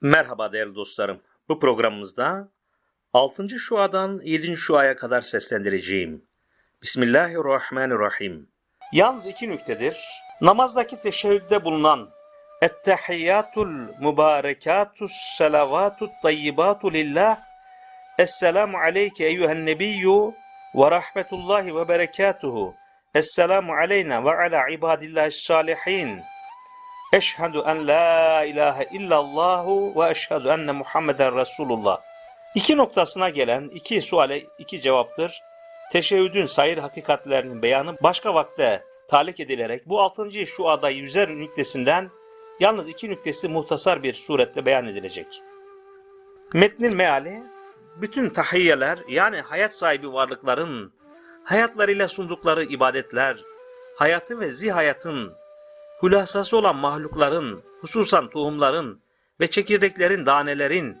Merhaba değerli dostlarım. Bu programımızda 6. şuadan 7. şuaya kadar seslendireceğim. Bismillahirrahmanirrahim. Yalnız iki nüktedir. Namazdaki teşehhüdde bulunan Ettehiyyatul mübarekatü salavatü tayyibatu lillah Esselamu aleyke eyyühen nebiyyü ve rahmetullahi ve berekatuhu Esselamu aleyna ve ala ibadillahi salihin Eşhedü en la ilahe illallahu ve eşhedü enne Muhammeden Resulullah. İki noktasına gelen iki suale iki cevaptır. Teşebbüdün sayır hakikatlerinin beyanı başka vakte talik edilerek bu altıncı şu aday yüzer nüktesinden yalnız iki nüktesi muhtasar bir surette beyan edilecek. Metnin meali, bütün tahiyyeler yani hayat sahibi varlıkların hayatlarıyla sundukları ibadetler, hayatı ve zihayatın hülasası olan mahlukların, hususan tohumların ve çekirdeklerin, danelerin,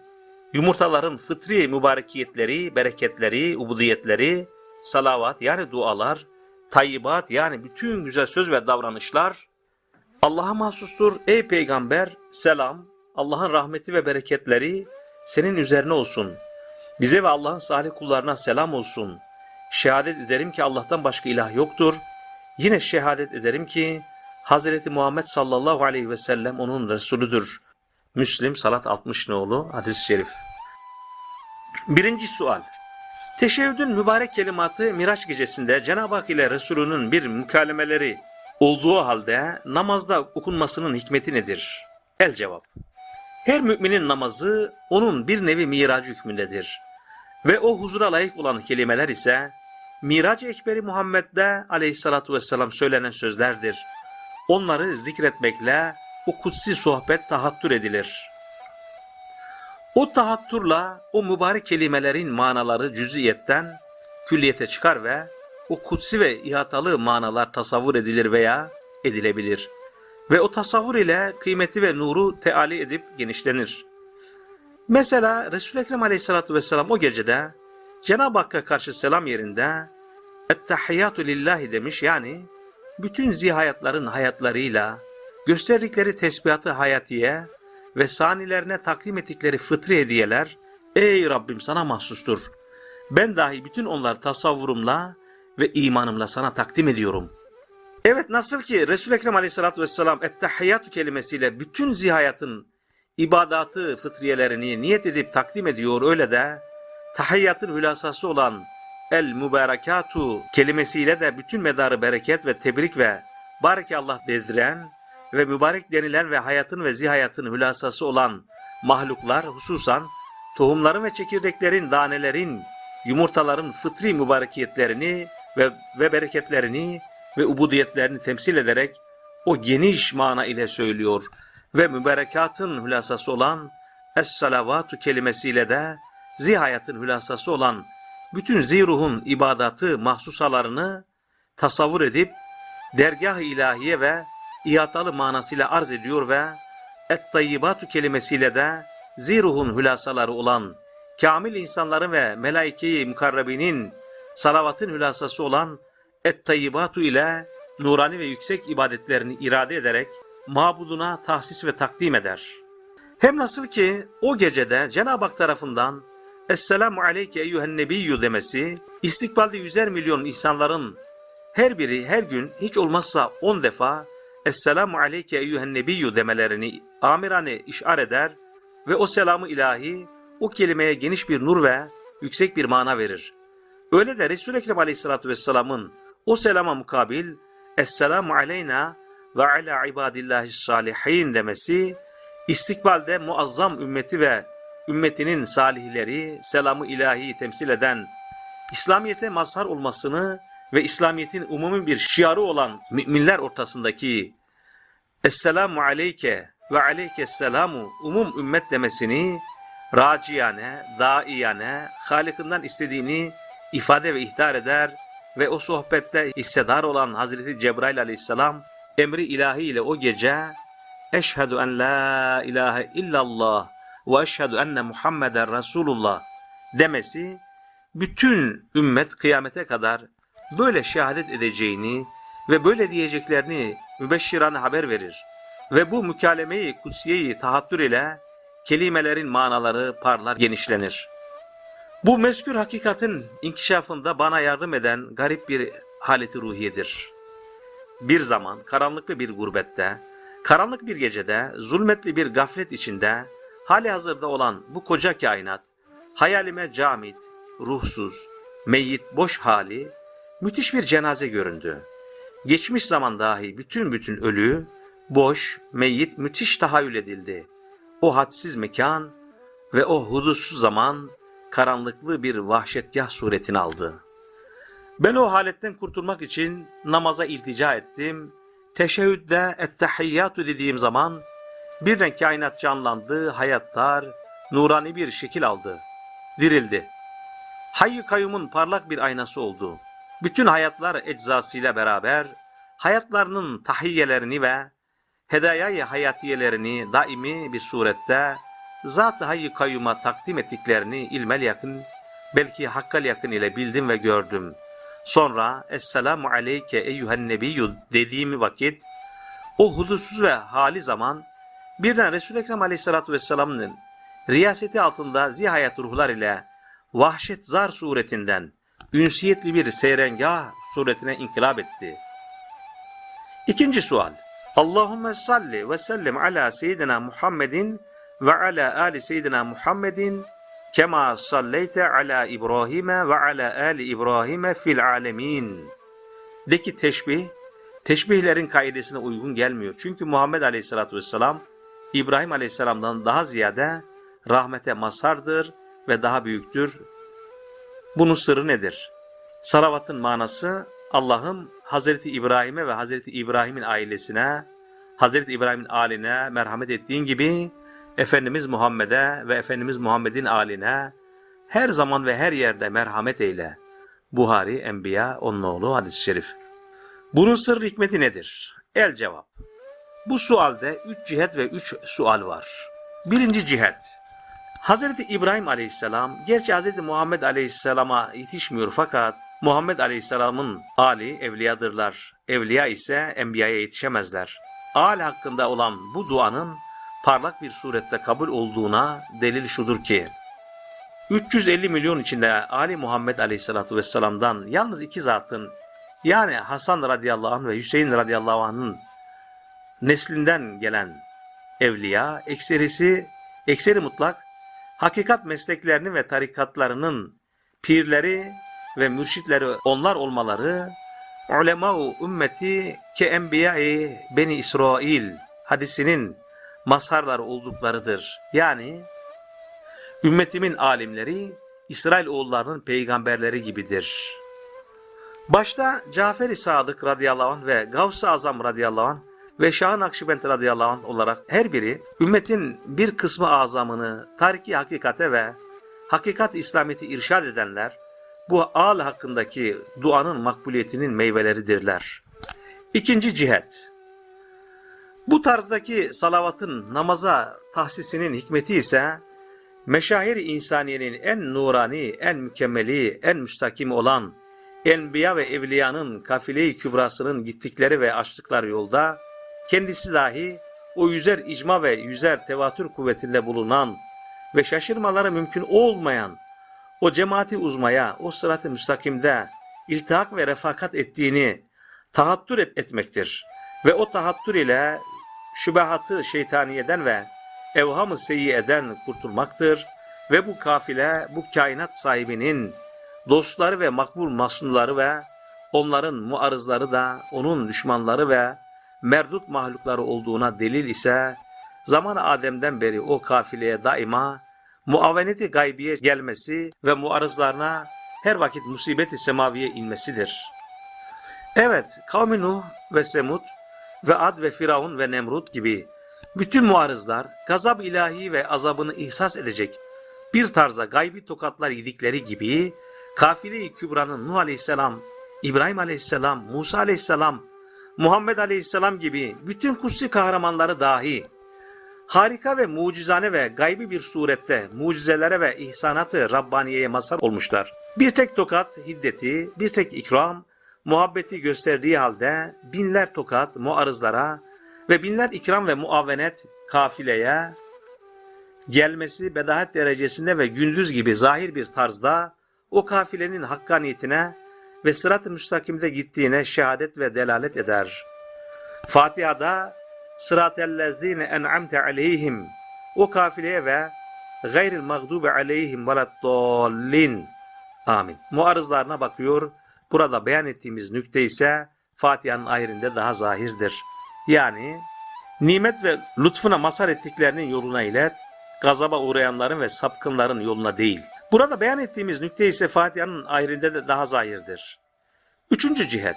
yumurtaların fıtri mübarekiyetleri, bereketleri, ubudiyetleri, salavat yani dualar, tayyibat yani bütün güzel söz ve davranışlar Allah'a mahsustur. Ey peygamber selam, Allah'ın rahmeti ve bereketleri senin üzerine olsun. Bize ve Allah'ın salih kullarına selam olsun. Şehadet ederim ki Allah'tan başka ilah yoktur. Yine şehadet ederim ki Hazreti Muhammed sallallahu aleyhi ve sellem onun Resulüdür. Müslim Salat 60 nolu hadis-i şerif. Birinci sual. Teşebbüdün mübarek kelimatı Miraç gecesinde Cenab-ı Hak ile Resulünün bir mükalemeleri olduğu halde namazda okunmasının hikmeti nedir? El cevap. Her müminin namazı onun bir nevi miracı hükmündedir. Ve o huzura layık olan kelimeler ise Mirac-ı Ekberi Muhammed'de aleyhissalatu vesselam söylenen sözlerdir. Onları zikretmekle o kutsi sohbet tahattür edilir. O tahatturla o mübarek kelimelerin manaları cüziyetten külliyete çıkar ve o kutsi ve ihatalı manalar tasavvur edilir veya edilebilir. Ve o tasavvur ile kıymeti ve nuru teali edip genişlenir. Mesela Resul-i Ekrem aleyhissalatü vesselam o gecede Cenab-ı Hakk'a karşı selam yerinde Ettehiyyatü lillahi demiş yani bütün zihayatların hayatlarıyla gösterdikleri tesbihatı hayatiye ve sanilerine takdim ettikleri fıtri hediyeler ey Rabbim sana mahsustur. Ben dahi bütün onları tasavvurumla ve imanımla sana takdim ediyorum. Evet nasıl ki Resul-i Ekrem aleyhissalatü vesselam ettehiyyatü kelimesiyle bütün zihayatın ibadatı fıtriyelerini niyet edip takdim ediyor öyle de tahiyyatın hülasası olan el mübarekatu kelimesiyle de bütün medarı bereket ve tebrik ve Allah dediren ve mübarek denilen ve hayatın ve zihayatın hülasası olan mahluklar hususan tohumların ve çekirdeklerin, danelerin, yumurtaların fıtri mübarekiyetlerini ve, ve bereketlerini ve ubudiyetlerini temsil ederek o geniş mana ile söylüyor ve mübarekatın hülasası olan Es-salavatu kelimesiyle de zihayatın hülasası olan bütün ziruhun ibadatı mahsusalarını tasavvur edip dergah-ı ilahiye ve ihatalı manasıyla arz ediyor ve et-tayyibatu kelimesiyle de ziruhun hülasaları olan kamil insanların ve melaike-i mukarrabinin salavatın hülasası olan et-tayyibatu ile nurani ve yüksek ibadetlerini irade ederek mabuduna tahsis ve takdim eder. Hem nasıl ki o gecede Cenab-ı Hak tarafından Esselamu aleyke eyyühen nebiyyü demesi, istikbalde yüzer milyon insanların her biri her gün hiç olmazsa on defa Esselamu aleyke eyyühen nebiyyü demelerini amirane işar eder ve o selamı ilahi o kelimeye geniş bir nur ve yüksek bir mana verir. Öyle de Resul-i Ekrem aleyhissalatü vesselamın o selama mukabil Esselamu aleyna ve ala ibadillahi salihin demesi istikbalde muazzam ümmeti ve ümmetinin salihleri selamı ilahi temsil eden İslamiyete mazhar olmasını ve İslamiyet'in umumi bir şiarı olan müminler ortasındaki Esselamu aleyke ve aleykesselamu umum ümmet demesini raciyane, daiyane, Halik'inden istediğini ifade ve ihtar eder ve o sohbette hissedar olan Hazreti Cebrail aleyhisselam emri ilahi ile o gece Eşhedü en la ilahe illallah ve eşhedü enne Muhammeden Resulullah demesi bütün ümmet kıyamete kadar böyle şehadet edeceğini ve böyle diyeceklerini mübeşşirane haber verir. Ve bu mükalemeyi kutsiyeyi tahattür ile kelimelerin manaları parlar genişlenir. Bu mezkür hakikatin inkişafında bana yardım eden garip bir haleti ruhiyedir. Bir zaman karanlıklı bir gurbette, karanlık bir gecede, zulmetli bir gaflet içinde, hali hazırda olan bu koca kainat, hayalime camit, ruhsuz, meyyit, boş hali, müthiş bir cenaze göründü. Geçmiş zaman dahi bütün bütün ölü, boş, meyyit müthiş tahayyül edildi. O hadsiz mekan ve o hudutsuz zaman karanlıklı bir vahşetgah suretini aldı. Ben o haletten kurtulmak için namaza iltica ettim. Teşehhüdde ettehiyyatü dediğim zaman birden kainat canlandı, hayatlar, nurani bir şekil aldı. Dirildi. Hayy kayyumun parlak bir aynası oldu. Bütün hayatlar eczasıyla beraber hayatlarının tahiyyelerini ve hedayayı hayatiyelerini daimi bir surette Zat-ı Hayy Kayyum'a takdim ettiklerini ilmel yakın, belki hakkal yakın ile bildim ve gördüm. Sonra Esselamu aleyke eyyühen nebiyyü dediğim vakit, o hudutsuz ve hali zaman, birden Resul-i Ekrem aleyhissalatü vesselam'ın riyaseti altında zihayat ruhlar ile vahşet zar suretinden ünsiyetli bir seyrengah suretine inkılap etti. İkinci sual. Allahümme salli ve sellem ala seyyidina Muhammedin ve ala ali seyyidina Muhammedin kema salleyte ala İbrahim'e ve ala ali İbrahim'e fil alemin. De ki teşbih, teşbihlerin kaidesine uygun gelmiyor. Çünkü Muhammed Aleyhisselatü Vesselam, İbrahim Aleyhisselam'dan daha ziyade rahmete mazhardır ve daha büyüktür. Bunun sırrı nedir? Salavatın manası Allah'ım Hazreti İbrahim'e ve Hazreti İbrahim'in ailesine, Hazreti İbrahim'in aline merhamet ettiğin gibi Efendimiz Muhammed'e ve Efendimiz Muhammed'in aline her zaman ve her yerde merhamet eyle. Buhari Enbiya Onnoğlu hadis-i şerif. Bunun sırrı hikmeti nedir? El cevap. Bu sualde üç cihet ve üç sual var. Birinci cihet. Hazreti İbrahim Aleyhisselam, gerçi Hazreti Muhammed Aleyhisselam'a yetişmiyor fakat Muhammed Aleyhisselam'ın Ali evliyadırlar. Evliya ise enbiyaya yetişemezler. Al hakkında olan bu duanın parlak bir surette kabul olduğuna delil şudur ki 350 milyon içinde Ali Muhammed Aleyhisselatü Vesselam'dan yalnız iki zatın yani Hasan radıyallahu anh ve Hüseyin radıyallahu anh'ın neslinden gelen evliya ekserisi, ekseri mutlak hakikat mesleklerini ve tarikatlarının pirleri ve mürşitleri onlar olmaları ulema-u ümmeti ke enbiya-i beni İsrail hadisinin mazharlar olduklarıdır. Yani ümmetimin alimleri İsrail oğullarının peygamberleri gibidir. Başta Cafer-i Sadık radıyallahu anh ve Gavs-ı Azam radıyallahu anh ve Şah-ı Nakşibend radıyallahu anh olarak her biri ümmetin bir kısmı azamını tariki hakikate ve hakikat İslamiyet'i irşad edenler bu al hakkındaki duanın makbuliyetinin meyveleridirler. İkinci cihet bu tarzdaki salavatın namaza tahsisinin hikmeti ise meşahir insaniyenin en nurani, en mükemmeli, en müstakim olan enbiya ve evliyanın kafile-i kübrasının gittikleri ve açtıkları yolda kendisi dahi o yüzer icma ve yüzer tevatür kuvvetinde bulunan ve şaşırmaları mümkün olmayan o cemaati uzmaya, o sırat-ı müstakimde iltihak ve refakat ettiğini tahattür et etmektir. Ve o tahattür ile şübehatı şeytaniyeden ve evhamı seyyiyeden kurtulmaktır ve bu kafile bu kainat sahibinin dostları ve makbul masnunları ve onların muarızları da onun düşmanları ve merdut mahlukları olduğuna delil ise zaman Adem'den beri o kafileye daima muaveneti gaybiye gelmesi ve muarızlarına her vakit musibeti semaviye inmesidir. Evet, kavmi Nuh ve Semud ve Ad ve Firavun ve Nemrut gibi bütün muarızlar gazap ilahi ve azabını ihsas edecek bir tarzda gaybi tokatlar yedikleri gibi kafile-i kübranın Nuh aleyhisselam, İbrahim aleyhisselam, Musa aleyhisselam, Muhammed aleyhisselam gibi bütün kutsi kahramanları dahi harika ve mucizane ve gaybi bir surette mucizelere ve ihsanatı Rabbaniye'ye mazhar olmuşlar. Bir tek tokat hiddeti, bir tek ikram, muhabbeti gösterdiği halde binler tokat muarızlara ve binler ikram ve muavenet kafileye gelmesi bedahet derecesinde ve gündüz gibi zahir bir tarzda o kafilenin hakkaniyetine ve sırat-ı müstakimde gittiğine şehadet ve delalet eder. Fatiha'da sıratellezine en'amte aleyhim o kafileye ve gayril mağdubi aleyhim veleddallin amin. Muarızlarına bakıyor. Burada beyan ettiğimiz nükte ise Fatiha'nın ayrında daha zahirdir. Yani nimet ve lütfuna mazhar ettiklerinin yoluna ilet, gazaba uğrayanların ve sapkınların yoluna değil. Burada beyan ettiğimiz nükte ise Fatiha'nın ayrında da daha zahirdir. Üçüncü cihet.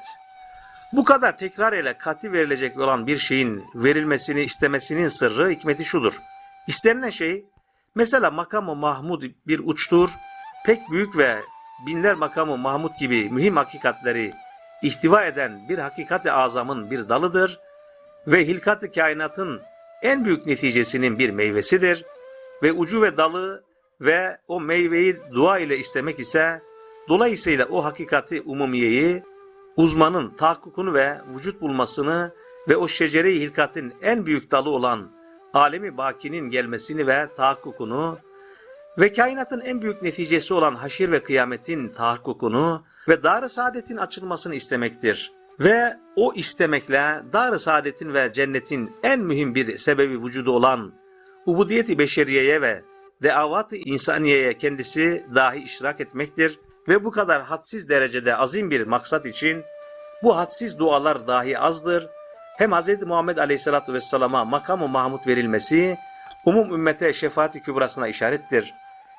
Bu kadar tekrar ile kati verilecek olan bir şeyin verilmesini istemesinin sırrı hikmeti şudur. İstenilen şey mesela makamı Mahmud bir uçtur, pek büyük ve binler makamı Mahmud gibi mühim hakikatleri ihtiva eden bir hakikat-i azamın bir dalıdır ve hilkat-ı kainatın en büyük neticesinin bir meyvesidir ve ucu ve dalı ve o meyveyi dua ile istemek ise dolayısıyla o hakikati umumiyeyi uzmanın tahakkukunu ve vücut bulmasını ve o şecere-i hilkatin en büyük dalı olan alemi bakinin gelmesini ve tahakkukunu ve kainatın en büyük neticesi olan haşir ve kıyametin tahakkukunu ve dar-ı saadetin açılmasını istemektir. Ve o istemekle dar-ı saadetin ve cennetin en mühim bir sebebi vücudu olan ubudiyeti beşeriyeye ve deavat-ı insaniyeye kendisi dahi iştirak etmektir ve bu kadar hadsiz derecede azim bir maksat için bu hadsiz dualar dahi azdır. Hem Hz. Muhammed Aleyhisselatü Vesselam'a makamı Mahmud verilmesi umum ümmete şefaat-i kübrasına işarettir.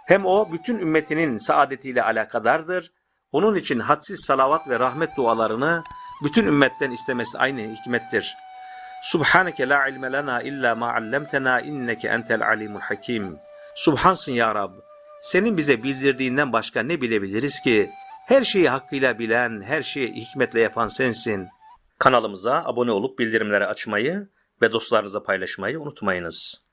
Hem o bütün ümmetinin saadetiyle alakadardır. Onun için hadsiz salavat ve rahmet dualarını bütün ümmetten istemesi aynı hikmettir. Subhaneke la ilme lena illa ma allamtena inneke entel alimul hakim. Subhansın ya Rab. Senin bize bildirdiğinden başka ne bilebiliriz ki? Her şeyi hakkıyla bilen, her şeyi hikmetle yapan sensin. Kanalımıza abone olup bildirimleri açmayı ve dostlarınızla paylaşmayı unutmayınız.